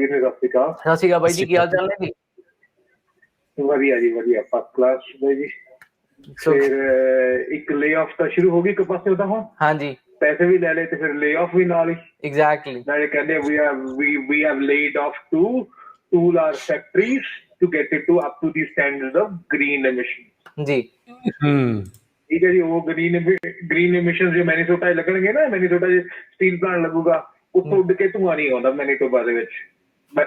ਵੀਰ ਨੇ ਸਤਿ ਸ਼੍ਰੀ ਅਕਾਲ। ਸਤਿ ਸ਼੍ਰੀ ਅਕਾਲ ਬਾਈ ਜੀ ਕੀ ਹਾਲ ਚਾਲ ਨੇ ਜੀ? ਵਧੀਆ ਜੀ ਵਧੀਆ। ਫਸਟ ਕਲਾਸ ਦੇ ਜੀ। ਫਿਰ ਇੱਕ ਲੇ ਆਫ ਤਾਂ ਸ਼ੁਰੂ ਹੋ ਗਈ ਇੱਕ ਪਾਸੇ ਉਹਦਾ ਹੁਣ। ਹਾਂਜੀ। ਪੈਸੇ ਵੀ ਲੈ ਲਏ ਤੇ ਫਿਰ ਲੇ ਆਫ ਵੀ ਨਾਲ ਹੀ। ਐਗਜ਼ੈਕਟਲੀ ਨਾਲੇ ਕਹਿੰਦੇ we have we we have laid off to to large factories to get it to up to the standard of green emission ਜੀ। ਹੂੰ। ਠੀਕ ਹੈ ਜੀ ਉਹ ਗ੍ਰੀਨ ਗ੍ਰੀਨ ਐਮਿਸ਼ਨ ਜੇ ਮੈਨੀਸੋਟਾ ਲੱਗਣਗੇ ਨਾ ਮੈਨੀਸੋਟਾ 'ਚ ਸਟੀਲ ਪਲਾਂਟ ਲੱਗੂਗਾ ਉੱਥੋਂ ਉੱਡ ਕੇ ਧੂਆਂ ਨਹੀਂ ਆਉਂਦਾ ਮੈਨੀਟੋਬਾ ਦੇ ਵਿੱਚ।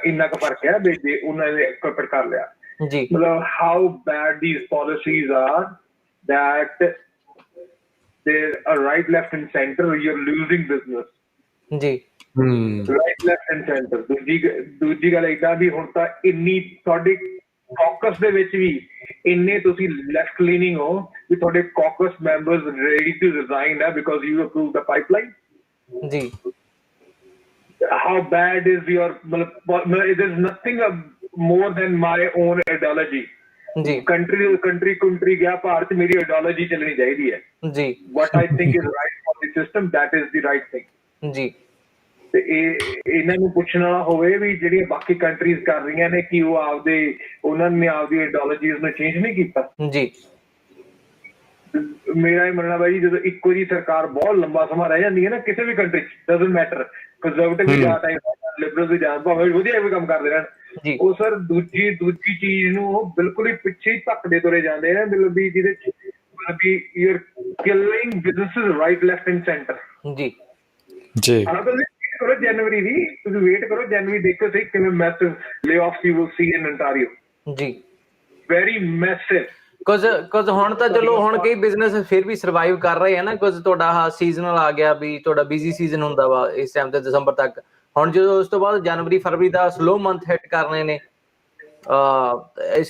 ਇੰਨਾ ਕੁ ਫ਼ਰਕ ਹੈ ਵੀ ਜੇ ਉਹਨਾਂ ਨੇ ਇਨਕੋਰਪੋਰੇਟ ਕਰ ਲਿਆ ਜੀ Well, how bad these policies are that there are right, left, and center. You're losing business. ਜੀ Right, left, and center. ਦੂਜੀ ਦੂਜੀ ਗੱਲ ਇਦਾਂ ਵੀ ਹੁਣ ਤਾਂ ਇੰਨੀ ਤੁਹਾਡੇ ਕਾਕਸ ਦੇ ਵਿੱਚ ਵੀ ਇੰਨੇ ਤੁਸੀਂ ਲੈਫਟ ਲੀਨਿੰਗ ਹੋ ਵੀ ਤੁਹਾਡੇ caucus members ready to resign ਹੈ because you approve the pipeline ਜੀ how bad is your there's nothing more than my own ideology. ਜੀ ਕੰਟਰੀ ਕੰਟਰੀ ਕੰਟਰੀ ਗਿਆ ਭਾਰਤ ਮੇਰੀ ਆਈਡੀਓਲੋਜੀ ਚੱਲਣੀ ਚਾਹੀਦੀ ਹੈ ਜੀ what I think is right for the system that is the right thing ਜੀ ਤੇ ਇਹ ਇਹਨਾਂ ਨੂੰ ਪੁੱਛਣਾ ਹੋਵੇ ਵੀ ਜਿਹੜੀਆਂ ਬਾਕੀ ਕੰਟਰੀਜ਼ ਕਰ ਰਹੀਆਂ ਨੇ ਕਿ ਉਹ ਆਪਦੇ ਉਹਨਾਂ ਨੇ ਆਪਦੀ ਆਈਡੀਓਲੋਜੀਜ਼ ਨੂੰ ਚੇਂਜ ਨਹੀਂ ਕੀਤਾ? ਜੀ ਮੇਰਾ ਇਹ ਮੰਨਣਾ ਬਾਈ ਜਦੋਂ ਇੱਕੋ ਜੀ ਸਰਕਾਰ ਬਹੁਤ ਲੰਬਾ ਸਮਾਂ ਰਹਿ ਜਾਂਦੀ ਹੈ ਨਾ ਕਿਸੇ ਵੀ ਕੰਟਰੀ 'ਚ ਡਸਨਟ ਮੈਟਰ ਕੰਜ਼ਰਵੇਟਿਵ ਵੀ ਜਾਂ ਟਾਈਮ ਲਿਬਰਲ ਵੀ ਜਾਂ ਭਾਵੇਂ ਵਧੀਆ ਵੀ ਕੰਮ ਕਰਦੇ ਰਹਿਣ। ਉਹ ਸਰ ਦੂਜੀ ਦੂਜੀ ਚੀਜ਼ ਨੂੰ ਉਹ ਬਿਲਕੁਲ ਹੀ ਪਿੱਛੇ ਹੀ ਧੱਕਦੇ ਤੁਰੇ ਜਾਂਦੇ ਨੇ ਮਤਲਬ ਵੀ ਜਿਹਦੇ ਮਤਲਬ ਵੀ you are killing businesses right left and centre ਜੀ। ਜੀ। ਹਾਂ ਕਰੋ ਜਨਵਰੀ ਦੀ ਤੁਸੀਂ ਵੇਟ ਕਰੋ ਜਨਵਰੀ ਦੇਖੋ ਸਹੀ ਕਿਵੇਂ massive layoffs you will see in ontario ਜੀ। ਵੈਰੀ ਮੈਸਿਵ ਕੁਝ ਕੁਝ ਹੁਣ ਤਾਂ ਚਲੋ ਹੁਣ ਕਈ ਬਿਜ਼ਨਸ ਫਿਰ ਵੀ ਸਰਵਾਈਵ ਕਰ ਰਹੇ ਆ ਨਾ ਕੁਝ ਤੁਹਾਡਾ ਆ ਸੀਜ਼ਨਲ ਆ ਗਿਆ ਵੀ ਤੁਹਾਡਾ ਬਿਜ਼ੀ ਸੀਜ਼ਨ ਹੁੰਦਾ ਵਾ ਇਸ ਟਾਈਮ ਤੇ ਦਸੰਬਰ ਤੱਕ। ਹੁਣ ਜਦੋਂ ਉਸ ਤੋਂ ਬਾਅਦ ਜਨਵਰੀ ਫਰਵਰੀ ਦਾ ਸਲੋ ਮੰਥ ਹਿੱਟ ਕਰਨੇ ਨੇ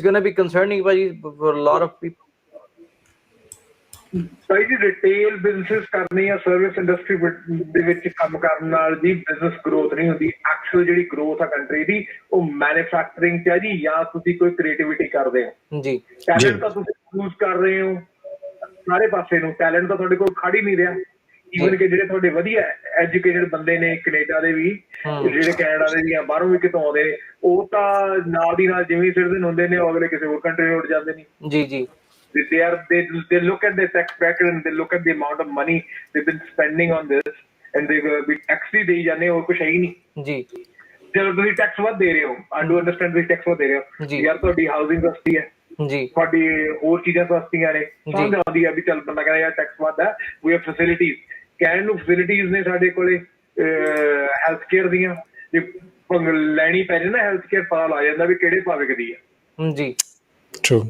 going to be concerning ਭਾਜੀ for a lot of people ਭਾਈ ਜੀ ਰਿਟੇਲ ਬਿਜ਼ਨੈਸ ਕਰਨੀ ਆ ਸਰਵਿਸ ਇੰਡਸਟਰੀ ਦੇ ਵਿੱਚ ਕੰਮ ਕਰਨ ਨਾਲ ਜੀ ਬਿਜ਼ਨਸ ਗਰੋਥ ਨਹੀਂ ਹੁੰਦੀ। ਐਕਚੁਅਲ ਜਿਹੜੀ ਗਰੋਥ ਆ ਕੰਟਰੀ ਦੀ ਉਹ ਮੈਨੂਫੈਕਚਰਿੰਗ ਚ ਆ ਜੀ ਜਾਂ ਤੁਸੀਂ ਕੋਈ ਕ੍ਰੀਏਟੀਵਿਟੀ ਕਰਦੇ ਹੋ। ਜੀ। ਟੈਲੈਂਟ ਤਾਂ ਤੁਸੀਂ ਯੂਜ਼ ਕਰ ਰਹੇ ਹੋ ਸਾਰੇ ਪਾਸੇ ਨੂੰ। ਟੈਲੈਂਟ ਤਾਂ ਤੁਹਾਡੇ ਕੋਲ ਖੜ ਨਹੀਂ ਰਿਹਾ। ਈਵਨ ਕਿ ਜਿਹੜੇ ਤੁਹਾਡੇ ਵਧੀਆ ਐਜੂਕੇਟਡ ਬੰਦੇ ਨੇ ਕੈਨੇਡਾ ਦੇ ਵੀ। ਜਿਹੜੇ ਕੈਨੇਡਾ ਦੇ ਜਾਂ ਬਾਹਰੋਂ ਵੀ ਕਿਤੋਂ ਆਉਂਦੇ ਨੇ ਉਹ ਤਾਂ ਨਾਲ ਦੀ ਨਾਲ ਜਿਵੇਂ ਸਿਟੀਜ਼ਨ ਹੁੰਦੇ ਨੇ ਉਹ ਅਗਲੇ ਕਿਸੇ ਹੋਰ ਕੰਟਰੀ ਨੂੰ ਉੱਡ ਜਾਂਦੇ ਨੇ। ਜੀ ਜੀ। They they are they they look at their tax bracket and they look at the amount of money they've been spending on this and they will be tax ਹੀ ਦੇਈ ਜਾਂਦੇ ਹੋਰ ਕੁਛ ਹੈ ਹੀ ਨਹੀਂ ਜੀ ਜਦੋਂ ਤੁਸੀਂ ਟੈਕਸ ਵੱਧ ਦੇ ਰਹੇ ਹੋ ਆਈ ਡੂ ਅੰਡਰਸਟੈਂਡ ਤੁਸੀਂ ਟੈਕਸ ਵੱਧ ਦੇ ਰਹੇ ਹੋ। ਯਾਰ ਤੁਹਾਡੀ ਹਾਊਸਿੰਗ ਸਸਤੀ ਹੈ ਜੀ ਤੁਹਾਡੀ ਹੋਰ ਚੀਜ਼ਾਂ ਸਸਤੀਆਂ ਨੇ ਸਮਝ ਆਉਂਦੀ ਹੈ ਵੀ ਚੱਲ ਬੰਦਾ ਕਹਿੰਦਾ ਯਾਰ ਟੈਕਸ ਵੱਧ ਹੈ ਵੀ ਹੈਵ ਫੈਸਿਲਿਟੀਜ਼ ਕਹਿਣ ਨੂੰ ਫੈਸਿਲਿਟੀਜ਼ ਨੇ ਸਾਡੇ ਕੋਲੇ ਹੈਲਥ ਕੇਅਰ ਦੀਆਂ ਜੇ ਲੈਣੀ ਪੈ ਜੇ ਨਾ ਹੈਲਥ ਕੇਅਰ ਪਤਾ ਲੱਗ ਜਾਂਦਾ ਵੀ ਕਿਹੜੇ ਭਾਵੇਂ ਦੀ ਹੈ ਜੀ ਟਰੂ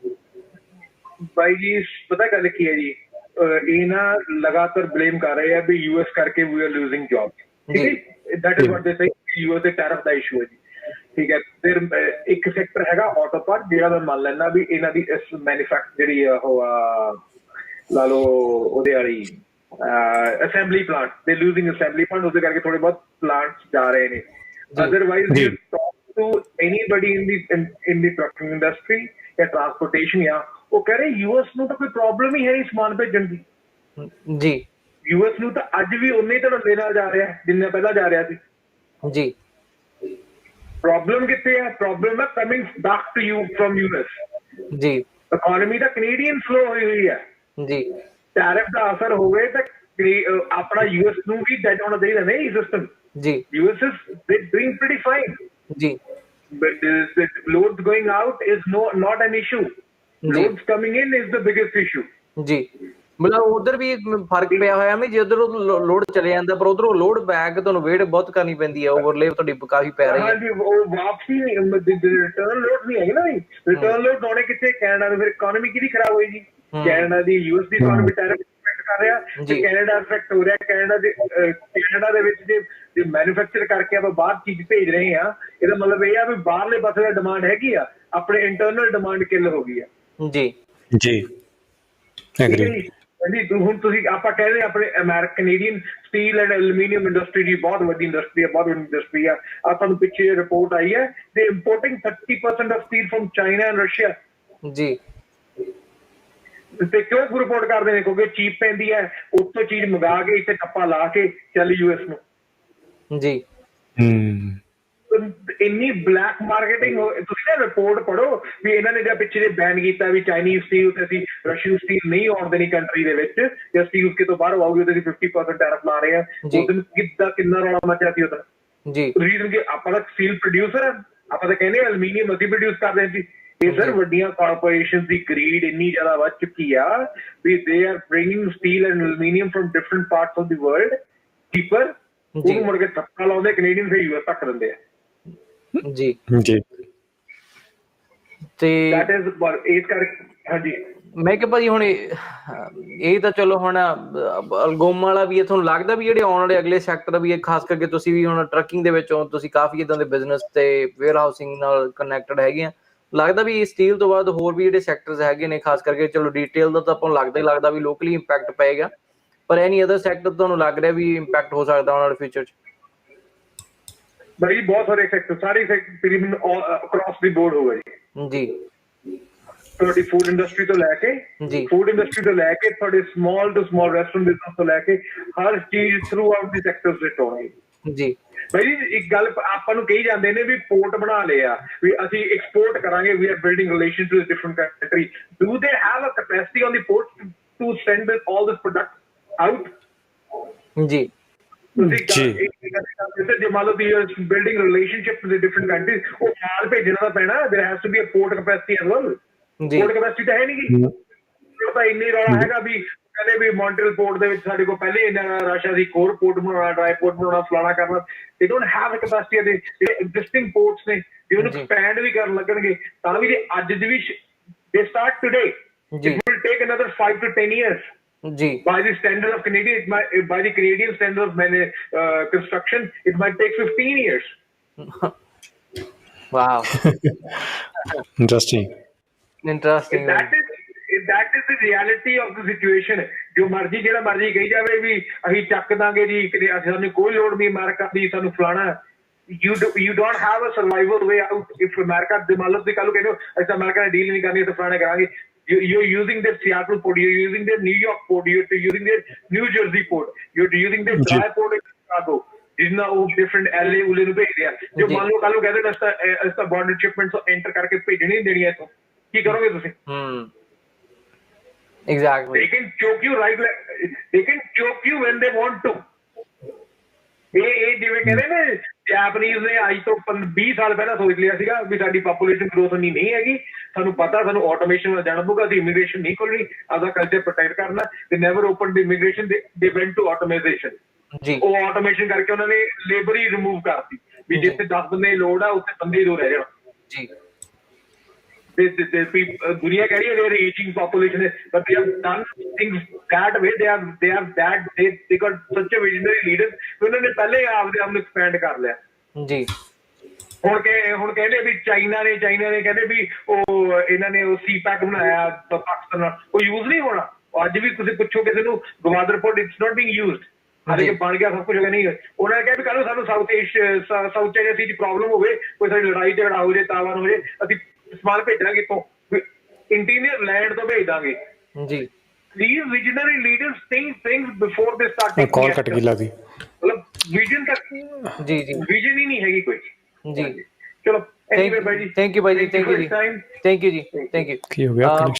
ਬਾਈ ਜੀ ਪਤਾ ਗੱਲ ਕੀ ਹੈ ਜੀ? ਇਹ ਨਾ ਲਗਾਤਾਰ ਬਲੇਮ ਕਰ ਰਹੇ ਆ ਵੀ ਯੂਐਸ ਕਰਕੇ ਵੀ ਆਰ ਲੂਜ਼ਿੰਗ ਜੌਬ ਠੀਕ ਹੈ that is what they say US ਦੇ ਟੈਰਿਫ ਦਾ ਇਸ਼ੂ ਹੈ ਜੀ। ਠੀਕ ਹੈ ਫਿਰ ਇੱਕ ਸੈਕਟਰ ਹੈਗਾ ਆਟੋ ਪਾਰਟ ਜਿਹੜਾ ਮੈਂ ਮੰਨ ਲੈਣਾ ਵੀ ਇਹਨਾਂ ਦੀ ਇਸ ਮੈਨੂਫੈਕਚਰ ਜਿਹੜੀ ਉਹ ਲਾ ਲਓ ਉਹਦੇ ਵਾਲੀ ਅਸੈਂਬਲੀ ਪਲਾਂਟ ਦੇ ਲੂਜ਼ਿੰਗ ਅਸੈਂਬਲੀ ਪਲਾਂਟ ਉਹਦੇ ਕਰਕੇ ਥੋੜੇ ਬਹੁਤ ਪਲਾਂਟਸ ਜਾ ਰਹੇ ਨੇ। Otherwise. You talk to anybody in the in the production industry ਜਾਂ ਟਰਾਂਸਪੋਰਟੇਸ਼ਨ ਜਾਂ ਉਹ ਕਹ ਰਹੇ ਯੂਐਸ ਨੂੰ ਤਾਂ ਕੋਈ ਪ੍ਰੋਬਲਮ ਹੀ ਹੈ ਨਹੀਂ ਸਮਾਨ ਭੇਜਣ ਦੀ। ਜੀ। ਯੂਐਸ ਨੂੰ ਤਾਂ ਅੱਜ ਵੀ ਉਨੇ ਹੀ ਧੜੱਲੇ ਨਾਲ ਜਾ ਰਿਹਾ ਜਿੰਨਾ ਪਹਿਲਾਂ ਜਾ ਰਿਹਾ ਸੀ। ਜੀ। ਪ੍ਰੋਬਲਮ ਕਿੱਥੇ ਹੈ? ਪ੍ਰੋਬਲਮ ਹੈ coming back to you from US ਜੀ। ਇਕਨੋਮੀ ਤਾਂ ਕੈਨੇਡੀਅਨ ਫਲੋ ਹੋਈ ਹੋਈ ਹੈ। ਜੀ। ਟੈਰਿਫ ਦਾ ਅਸਰ ਹੋਵੇ ਤਾਂ ਆਪਣਾ ਯੂਐਸ ਨੂੰ ਵੀ ਡੈਡ ਹੋਣਾ ਚਾਹੀਦਾ ਨਹੀਂ ਸਿਸਟਮ ਜੀ। US is they doing pretty fine ਜੀ। But this, the loads going out is no not an issue loads coming in is the biggest issue. ਜੀ। ਮਤਲਬ ਉਧਰ ਵੀ ਫ਼ਰਕ ਪਿਆ ਹੋਇਆ ਮੈਂ ਜਦੋਂ ਲੋਡ ਚਲੇ ਜਾਂਦਾ ਪਰ ਉਧਰੋਂ ਲੋਡ ਬੈਕ ਤੁਹਾਨੂੰ ਵੇਟ ਬਹੁਤ ਕਰਨੀ ਪੈਂਦੀ ਹੈ ਓਵਰਲੇ ਤੁਹਾਡੀ ਕਾਫੀ ਪੈ ਰਹੀ ਹੈ ਹਾਂਜੀ ਉਹ ਵਾਪਸੀ ਰਿਟਰਨ ਲੋਡ ਨਹੀਂ ਹੈਗੀ ਨਾ ਵੀ ਰਿਟਰਨ ਲੋਡ ਹੋਣੇ ਕਿੱਥੇ? ਕੈਨੇਡਾ ਦੇ ਫਿਰ ਇਕਨੋਮੀ ਕਿਹਦੀ ਖਰਾਬ ਹੋਈ ਜੀ। ਕੈਨੇਡਾ ਦੀ ਯੂਐਸ ਦੀ ਇਕਨੋਮੀ ਟੈਰਿਫ ਇਫੈਕਟ ਕਰ ਰਿਹਾ ਤੇ। ਕੈਨੇਡਾ ਇਫੈਕਟ ਹੋ ਰਿਹਾ। ਕੈਨੇਡਾ ਦੇ ਕੈਨੇਡਾ ਦੇ ਵਿੱਚ ਜੇ ਜੇ ਮੈਨੂਫੈਕਚਰ ਕਰਕੇ ਆਪਾਂ ਬਾਹਰ ਚੀਜ਼ ਭੇਜ ਰਹੇ ਆ ਇਹਦਾ ਮਤਲਬ ਇਹ ਆ ਵੀ ਬਾਹਰਲੇ ਪਾਸੇ ਦਾ ਡਿਮਾਂਡ ਹੈਗੀ ਆ ਆਪਣੇ ਇੰਟਰਨਲ ਡਿਮਾਂਡ ਕਿੱਲ ਹੋ ਗਈ ਆ। ਜੀ। ਜੀ। ਹੈ ਐਗਰੀ ਜੀ ਹੁਣ ਤੁਸੀਂ ਆਪਾਂ ਕਹਿੰਦੇ ਆਪਣੇ American Canadian steel and aluminium industry ਦੀ ਬਹੁਤ ਵੱਡੀ ਇੰਡਸਟਰੀ ਹੈ ਬਹੁਤ ਵੱਡੀ ਇੰਡਸਟਰੀ ਆ। ਆ ਤੁਹਾਨੂੰ ਪਿੱਛੇ ਰਿਪੋਰਟ ਆਈ ਹੈ they importing 30% of steel from China and Russia ਜੀ। ਤੇ ਕਿਉਂ ਰਿਪੋਰਟ ਕਰਦੇ ਨੇ? ਕਿਉਂਕਿ ਚੀਪ ਪੈਂਦੀ ਹੈ ਉੱਥੋਂ ਚੀਜ਼ ਮੰਗਾ ਕੇ ਇੱਥੇ ਟੱਪਾ ਲਾ ਕੇ ਚੱਲ ਯੂਐਸ ਨੂੰ। ਜੀ। ਹਮ ਇੰਨੀ ਬਲੈਕ ਮਾਰਕੀਟਿੰਗ ਤੁਸੀਂ ਨਾ ਰਿਪੋਰਟ ਪੜੋ ਵੀ ਇਹਨਾਂ ਨੇ ਜਾਂ ਪਿੱਛੇ ਜੇ ਬੈਨ ਕੀਤਾ ਵੀ ਚਾਈਨੀਜ਼ ਸਟੀਲ ਤੇ ਅਸੀਂ ਰਸ਼ੀਅਨ ਸਟੀਲ ਨਹੀਂ ਆਉਣ ਦੇਣੀ ਕੰਟਰੀ ਦੇ ਵਿੱਚ ਜਾਂ ਸਟੀਲ ਕਿਤੋਂ ਬਾਹਰ ਆਉਗੀ ਉਹਦੇ ਤੇ 50% ਟੈਰਿਫ ਲਾ ਰਹੇ ਆ। ਉਸ ਦਿਨ ਕਿੱਦਾਂ ਕਿੰਨਾ ਰੌਲਾ ਮਚਿਆ ਸੀ ਉਹਦਾ? ਜੀ। ਰੀਜ਼ਨ ਕਿ ਆਪਾਂ ਤਾਂ ਸਟੀਲ ਪ੍ਰੋਡਿਊਸਰ ਆ ਆਪਾਂ ਤਾਂ ਕਹਿੰਦੇ ਐਲੂਮੀਨੀਅਮ ਅਸੀਂ ਪ੍ਰੋਡਿਊਸ ਕਰਦੇ ਹਾਂ ਜੀ। ਇਹ ਸਰ ਵੱਡੀਆਂ ਕਾਰਪੋਰੇਸ਼ਨਸ ਦੀ ਗਰੀਡ ਇੰਨੀ ਜ਼ਿਆਦਾ ਵੱਧ ਚੁੱਕੀ ਆ ਵੀ they are bringing steel and aluminium from different parts of the world cheaper ਜੀ। ਉਹਨੂੰ ਮੁੜ ਕੇ ਧੱਕਾ ਲਾਉਂਦੇ ਕੈਨੇਡੀਅਨ ਫਿਰ ਯੂਐਸ ਤੱਕ ਦਿੰਦੇ ਆ। ਜੀ। ਜੀ। ਤੇ ਦੈਟ ਇਜ਼ ਇਸ ਕਰਕੇ ਹਾਂਜੀ। ਮੈਂ ਕਿ ਭਾਜੀ ਹੁਣ ਇਹ ਤਾਂ ਚਲੋ ਹੁਣ ਅਲਗੋਮ ਵਾਲਾ ਵੀ ਇਹ ਤੁਹਾਨੂੰ ਲੱਗਦਾ ਵੀ ਜਿਹੜੇ ਆਉਣ ਵਾਲੇ ਅਗਲੇ ਸੈਕਟਰ ਵੀ ਇਹ ਖਾਸ ਕਰਕੇ ਤੁਸੀਂ ਵੀ ਹੁਣ ਟਰੱਕਿੰਗ ਦੇ ਵਿੱਚ ਹੋ ਤੁਸੀਂ ਕਾਫੀ ਇਦਾਂ ਦੇ ਬਿਜ਼ਨਸ ਤੇ ਵੇਅਰ ਹਾਊਸਿੰਗ ਨਾਲ ਕਨੈਕਟਡ ਹੈਗੇ ਆ। ਲੱਗਦਾ ਵੀ ਸਟੀਲ ਤੋਂ ਬਾਅਦ ਹੋਰ ਵੀ ਜਿਹੜੇ ਸੈਕਟਰਸ ਹੈਗੇ ਨੇ ਖਾਸ ਕਰਕੇ ਚਲੋ ਡੀਟੇਲ ਦਾ ਤਾਂ ਆਪਾਂ ਨੂੰ ਲੱਗਦਾ ਹੀ ਲੱਗਦਾ ਵੀ ਲੋਕਲੀ ਇੰਪੈਕਟ ਪਏਗਾ। ਪਰ ਐਨੀ ਅਦਰ ਸੈਕਟਰ ਤੁਹਾਨੂੰ ਲੱਗ ਰਿਹਾ ਵੀ ਇੰਪੈਕਟ ਹੋ ਸਕਦਾ ਆਉਣ ਵਾਲੇ ਫਿਊਚਰ 'ਚ? ਬੜੀ ਬਹੁਤ ਸਾਰੇ ਸੈਕਟਰ ਸਾਰੇ ਤਕਰੀਬਨ ਅਕ੍ਰੋਸ ਦੀ ਬੋਰਡ ਹੋਗਾ ਜੀ। ਜੀ। ਤੁਹਾਡੀ ਫੂਡ ਇੰਡਸਟਰੀ ਤੋਂ ਲੈ ਕੇ ਜੀ। ਫੂਡ ਇੰਡਸਟਰੀ ਤੋਂ ਲੈ ਕੇ ਤੁਹਾਡੇ ਸਮਾਲ ਤੋਂ ਸਮਾਲ ਰੈਸਟੋਰੈਂਟ ਬਿਜ਼ਨਸ ਤੋਂ ਲੈ ਕੇ ਹਰ ਚੀਜ਼ ਥਰੂ ਆਊਟ ਦੀ ਸੈਕਟਰਸ ਵਿੱਚ ਹੋਣੀ ਜੀ। ਜੀ ਇੱਕ ਗੱਲ ਆਪਾਂ ਨੂੰ ਕਹੀ ਜਾਂਦੇ ਨੇ ਵੀ ਪੋਰਟ ਬਣਾ ਲਿਆ ਵੀ ਅਸੀਂ ਐਕਸਪੋਰਟ ਕਰਾਂਗੇ we are building relation to different country do they have a capacity on the port to send all this product out ਜੀ। ਤੁਸੀਂ ਜੀ। ਜੇ ਜੇ ਮੰਨ ਲਓ we building relationship with different countries ਉਹ ਮਾਲ ਭੇਜਣਾ ਤਾਂ ਪੈਣਾ there has to be a port capacity as well ਜੀ ਪੋਰਟ ਕੈਪੈਸਿਟੀ ਤਾਂ ਹੈ ਨਹੀਂ ਗੀ ਉਹ ਤਾਂ ਇੰਨੀ ਰੌਲਾ ਹੈਗਾ ਵੀ ਕਹਿੰਦੇ ਵੀ ਮੌਂਟਰੀਅਲ ਪੋਰਟ ਦੇ ਵਿੱਚ ਸਾਡੇ ਕੋਲ ਪਹਿਲੇ ਇੰਨਾ ਰਸ਼ਾ ਦੀ ਕੋਰ ਪੋਰਟ ਬਣਾਉਣਾ ਡਰਾਈ ਪੋਰਟ ਬਣਾਉਣਾ ਫਲਾਣਾ ਕਰਨਾ ਦੇ ਡੋਨਟ ਹੈਵ ਕੈਪੈਸਿਟੀ ਦੇ ਜਿਹੜੇ ਐਗਜ਼ਿਸਟਿੰਗ ਪੋਰਟਸ ਨੇ ਜੇ ਉਹਨੂੰ ਜੀ। ਐਕਸਪੈਂਡ ਵੀ ਕਰਨ ਲੱਗਣਗੇ ਤਾਂ ਵੀ ਜੇ ਅੱਜ ਦੀ ਵੀ ਦੇ ਸਟਾਰਟ ਟੁਡੇ ਜੀ it will take another 5 to 10 years ਜੀ by the standard of Canadian, it might, by the Canadian standard of manu- uh, construction, it might take 15 years. Wow interesting interesting That is if that is the reality of the situation. ਜੋ ਮਰਜ਼ੀ ਜਿਹੜਾ ਮਰਜ਼ੀ ਕਹੀ ਜਾਵੇ ਵੀ ਅਸੀਂ ਚੱਕ ਦਾਂਗੇ ਜੀ ਕਿ ਅਸੀਂ ਸਾਨੂੰ ਕੋਈ ਲੋੜ ਨਹੀਂ ਅਮਰੀਕਾ ਦੀ ਸਾਨੂੰ ਫਲਾਣਾ you do, you don't have a survival way out if America ਦੇ ਮੰਨ ਲਓ ਤੁਸੀਂ ਕੱਲ ਨੂੰ ਕਹਿੰਦੇ ਹੋ ਅਸੀਂ ਤਾਂ ਅਮਰੀਕਾ ਨਾਲ ਡੀਲ ਨਹੀਂ ਕਰਨੀ ਅਸੀਂ ਫਲਾਣਾ ਕਰਾਂਗੇ you, you're using their Seattle port, you're using their New York port, you're using their New Jersey port, you're using their ਜੀ। dry port in Chicago. ਜਿੰਨਾ ਉਹ ਡਿਫਰੈਂਟ ਐਲਏ ਉਲੇ ਨੂੰ ਭੇਜਦੇ ਆ ਜੋ ਜੀ। ਮੰਨ ਲਓ ਕੱਲ ਨੂੰ ਕਹਿੰਦੇ ਨੇ ਅਸਾਂ ਅਸਾਂ ਬਾਰਡਰ ਸ਼ਿਪਮੈਂਟਸ ਐਂਟਰ ਕਰਕੇ ਭੇਜਣੀ ਨਹੀਂ ਦੇਣੀ ਇੱਥੋਂ ਕੀ ਕਰੋਗੇ ਤੁਸੀਂ ਹਮ exactly they can choke you right like- they can choke you when they want to ਇਹ ਇਹ ਜਿਵੇਂ ਕਹਿੰਦੇ ਨੇ ਜੈਪਨੀਜ਼ ਨੇ ਅੱਜ ਤੋਂ 20 ਸਾਲ ਪਹਿਲਾਂ ਸੋਚ ਲਿਆ ਸੀਗਾ ਵੀ ਸਾਡੀ ਪੋਪੂਲੇਸ਼ਨ ਗਰੋਥ ਨਹੀਂ ਨਹੀਂ ਹੈਗੀ। ਸਾਨੂੰ ਪਤਾ ਸਾਨੂੰ ਆਟੋਮੇਸ਼ਨ ਨਾਲ ਜਾਣਾ ਪਊਗਾ ਅਸੀਂ ਇਮੀਗ੍ਰੇਸ਼ਨ ਨਹੀਂ ਖੋਲਣੀ ਆਪਦਾ ਕਲਚਰ ਪ੍ਰੋਟੈਕਟ ਕਰਨਾ ਤੇ ਨੈਵਰ ਓਪਨ ਦੀ ਇਮੀਗ੍ਰੇਸ਼ਨ ਦੇ ਵੈਂਟ ਟੂ ਆਟੋਮੇਸ਼ਨ ਜੀ। ਉਹ ਆਟੋਮੇਸ਼ਨ ਕਰਕੇ ਉਹਨਾਂ ਨੇ ਲੇਬਰ ਹੀ ਰਿਮੂਵ ਕਰਤੀ। ਵੀ। ਜਿੱਥੇ 10 ਬੰਦੇ ਲੋੜ ਆ ਉੱਥੇ ਬੰਦੇ ਹੀ ਦੋ ਰਹਿ ਜਾਣ। ਜੀ। They, they, they, pe- uh, ਦੁਨੀਆ ਕਹਿ ਰਹੀ ਹੈ aging population is but they have done things that way they have they have that they they got such a visionary leaders ਕਿ ਉਹਨਾਂ ਨੇ ਪਹਿਲੇ ਹੀ ਆਪਦੇ ਆਪ ਨੂੰ ਐਕਸਪੈਂਡ ਕਰ ਲਿਆ। ਜੀ। ਹੁਣ ਕਿ ਹੁਣ ਕਹਿੰਦੇ ਵੀ ਚਾਈਨਾ ਨੇ ਚਾਈਨਾ ਨੇ ਕਹਿੰਦੇ ਵੀ ਉਹ ਇਹਨਾਂ ਨੇ ਉਹ ਸੀ ਪੈਕ ਬਣਾਇਆ ਪਾਕਿਸਤਾਨ ਨਾਲ। ਉਹ ਯੂਜ਼ ਨਹੀਂ ਹੋਣਾ। ਅੱਜ ਵੀ ਤੁਸੀਂ ਪੁੱਛੋ ਕਿਸੇ ਨੂੰ Gwadar port it's not being used ਹਾਲੇ ਕਿ। ਬਣ ਗਿਆ ਸਭ ਕੁਝ ਹੋ ਗਿਆ ਨਹੀਂ ਉਹਨਾਂ ਨੇ ਕਿਹਾ ਵੀ ਕੱਲ ਨੂੰ ਸਾਨੂੰ ਸਾਊਥ ਏਸ਼ੀਆ ਸਾਊਥ ਸੀ ਦੀ ਪ੍ਰੋਬਲਮ ਹੋਵੇ ਕੋਈ ਸਾਡੀ ਲੜਾਈ ਝਗੜਾ ਹੋ ਜੇ ਤਾਵਾਨ ਹੋ ਜੇ ਅਸੀਂ ਸਮਾਨ ਭੇਜਾਂਗੇ ਤੋਂ ਇੰਟੀਰੀਅਰ ਲੈਂਡ ਤੋਂ ਭੇਜ ਦਾਂਗੇ ਜੀ visionary leaders think things before they start taking ਕਾਲ ਕੱਟ. ਗਈ ਲੱਗਦੀ ਮਤਲਬ ਵਿਜ਼ਨ ਤੱਕ ਜੀ ਜੀ ਵਿਜ਼ਨ ਹੀ ਨਹੀਂ ਹੈਗੀ ਕੋਈ ਜੀ ਚਲੋ ਥੈਂਕ ਐਨੀਵੇ ਬਾਈ ਜੀ ਥੈਂਕ ਯੂ ਬਾਈ ਜੀ ਥੈਂਕ ਯੂ ਜੀ. ਥੈਂਕ ਯੂ ਜੀ ਥੈਂਕ ਯੂ ਕੀ ਹੋ ਗਿਆ?